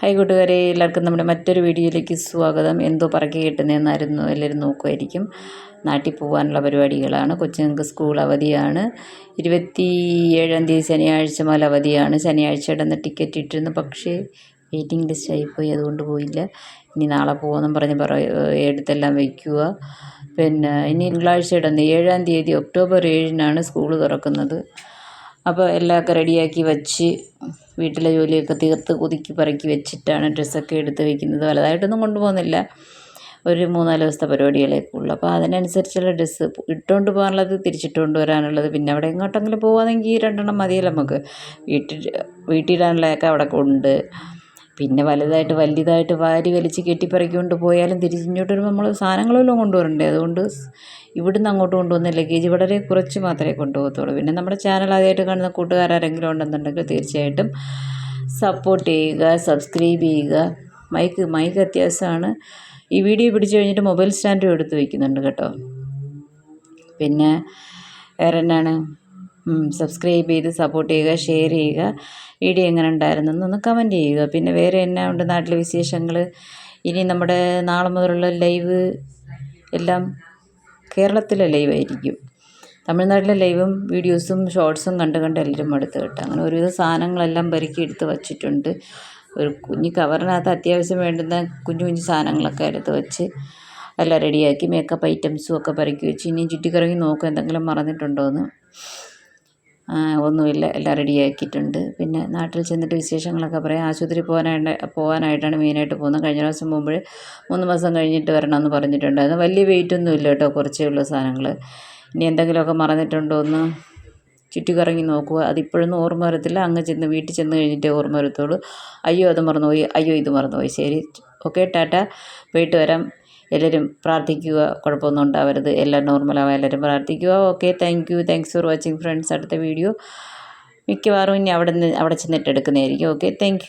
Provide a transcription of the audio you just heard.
Hi കൂട്ടുകാരെ എല്ലാവർക്കും നമ്മുടെ മറ്റൊരു വീഡിയോയിലേക്ക് സ്വാഗതം. എന്തോ പറക്കി കിട്ടുന്നതെന്നായിരുന്നു എല്ലാവരും നോക്കുമായിരിക്കും നാട്ടിൽ പോകാനുള്ള പരിപാടികളാണ്. കൊച്ചുങ്ങൾക്ക് സ്കൂൾ അവധിയാണ്. ഇരുപത്തി ഏഴാം തീയതി ശനിയാഴ്ച മുതൽ അവധിയാണ്. ശനിയാഴ്ച ഇടുന്ന ടിക്കറ്റ് ഇട്ടിരുന്നു. പക്ഷേ വെയിറ്റിംഗ് ലിസ്റ്റ് ആയിപ്പോയി. അതുകൊണ്ട് പോയില്ല. ഇനി നാളെ പോകുമെന്നും പറഞ്ഞ് പറ എടുത്തെല്ലാം വയ്ക്കുക. പിന്നെ ഇനി തിങ്കളാഴ്ച ഇടുന്ന ഏഴാം തീയതി ഒക്ടോബർ ഏഴിനാണ് സ്കൂൾ തുറക്കുന്നത്. അപ്പോൾ എല്ലാമൊക്കെ റെഡിയാക്കി വച്ച് വീട്ടിലെ ജോലിയൊക്കെ തീർത്ത് ഒതുക്കി പറക്കി വെച്ചിട്ടാണ് ഡ്രസ്സൊക്കെ എടുത്ത് വയ്ക്കുന്നത് വലുതായിട്ടൊന്നും കൊണ്ടുപോകുന്നില്ല. ഒരു മൂന്നാൽ ദിവസത്തെ പരിപാടികളൊക്കെ ഉള്ളൂ. അപ്പോൾ അതിനനുസരിച്ചുള്ള ഡ്രസ്സ് ഇട്ടുകൊണ്ട് പോകാനുള്ളത് തിരിച്ചിട്ടുകൊണ്ട് വരാനുള്ളത് പിന്നെ അവിടെ എങ്ങോട്ടെങ്കിലും പോകുകയാണെങ്കിൽ രണ്ടെണ്ണം മതിയല്ലോ നമുക്ക്. വീട്ടിൽ വീട്ടിലിടാനുള്ളതൊക്കെ അവിടെ ഉണ്ട് പിന്നെ വലുതായിട്ട് വലിയതായിട്ട് വാരി വലിച്ച് കെട്ടിപ്പറക്കിക്കൊണ്ട് പോയാലും തിരിച്ചിങ്ങോട്ട് വരുമ്പോൾ നമ്മൾ സാധനങ്ങളെല്ലാം കൊണ്ടുവരണ്ടേ? അതുകൊണ്ട് ഇവിടുന്ന് അങ്ങോട്ട് കൊണ്ടുവന്ന ലഗേജ് വളരെ കുറച്ച് മാത്രമേ കൊണ്ടുപോകത്തുള്ളൂ. പിന്നെ നമ്മുടെ ചാനൽ ആദ്യമായിട്ട് കാണുന്ന കൂട്ടുകാരെങ്കിലും ഉണ്ടെന്നുണ്ടെങ്കിൽ തീർച്ചയായിട്ടും സപ്പോർട്ട് ചെയ്യുക സബ്സ്ക്രൈബ് ചെയ്യുക. മൈക്ക് മൈക്ക് അത്യാവശ്യമാണ്. ഈ വീഡിയോ പിടിച്ചു കഴിഞ്ഞിട്ട് മൊബൈൽ സ്റ്റാൻഡും എടുത്ത് വയ്ക്കുന്നുണ്ട് കേട്ടോ. പിന്നെ വേറെ എന്നാണ്? സബ്സ്ക്രൈബ് ചെയ്ത് സപ്പോർട്ട് ചെയ്യുക ഷെയർ ചെയ്യുക. വീഡിയോ എങ്ങനെ ഉണ്ടായിരുന്നു എന്നൊന്ന് കമന്റ് ചെയ്യുക. പിന്നെ വേറെ എന്നാ ഉണ്ട് നാട്ടിലെ വിശേഷങ്ങൾ ഇനി നമ്മുടെ നാളെ മുതലുള്ള ലൈവ് എല്ലാം കേരളത്തിലെ ലൈവായിരിക്കും തമിഴ്നാട്ടിലെ ലൈവും വീഡിയോസും ഷോർട്സും കണ്ട് കണ്ട് എല്ലാവരും എടുത്ത് കേട്ടോ. അങ്ങനെ ഒരുവിധ സാധനങ്ങളെല്ലാം പെറുക്കി എടുത്ത് വച്ചിട്ടുണ്ട്. ഒരു കുഞ്ഞ് കവറിനകത്ത് അത്യാവശ്യം വേണ്ടുന്ന കുഞ്ഞു കുഞ്ഞു സാധനങ്ങളൊക്കെ എടുത്ത് വെച്ച് എല്ലാം റെഡിയാക്കി മേക്കപ്പ് ഐറ്റംസും ഒക്കെ പെറുക്കി വെച്ച് ഇനിയും ചുറ്റിക്കറങ്ങി നോക്കും എന്തെങ്കിലും മറന്നിട്ടുണ്ടോ എന്ന് ഒന്നുമില്ല. എല്ലാം റെഡിയാക്കിയിട്ടുണ്ട്. പിന്നെ നാട്ടിൽ ചെന്നിട്ട് വിശേഷങ്ങളൊക്കെ പറയാം. ആശുപത്രി പോകാനായിട്ട് പോകാനായിട്ടാണ് മെയിനായിട്ട് പോകുന്നത്. കഴിഞ്ഞ പ്രാവശ്യം പോകുമ്പോൾ മൂന്ന് മാസം കഴിഞ്ഞിട്ട് വരണമെന്ന് പറഞ്ഞിട്ടുണ്ടായിരുന്നു. വലിയ വെയിറ്റൊന്നും ഇല്ല കേട്ടോ കുറച്ചേ ഉള്ളൂ സാധനങ്ങൾ ഇനി എന്തെങ്കിലുമൊക്കെ മറന്നിട്ടുണ്ടോ എന്ന് ചുറ്റിക്കറങ്ങി നോക്കുക. അതിപ്പോഴൊന്നും ഓർമ്മ വരത്തില്ല. അങ്ങ് ചെന്ന് വീട്ടിൽ ചെന്ന് കഴിഞ്ഞിട്ടേ ഓർമ്മ വരത്തുള്ളൂ. അയ്യോ അത് മറന്നുപോയി. അയ്യോ ഇത് മറന്നുപോയി. ശരി. Okay tata. പോയിട്ട് വരാം. എല്ലാവരും പ്രാർത്ഥിക്കുക കുഴപ്പമൊന്നും ഉണ്ടാവരുത്. എല്ലാം നോർമലാവാൻ എല്ലാവരും പ്രാർത്ഥിക്കുക. Okay thank you thanks for watching friends അടുത്ത വീഡിയോ മിക്കവാറും ഇനി അവിടെ നിന്ന് അവിടെ ചെന്നിട്ട് എടുക്കുന്നതായിരിക്കും ഓക്കെ താങ്ക്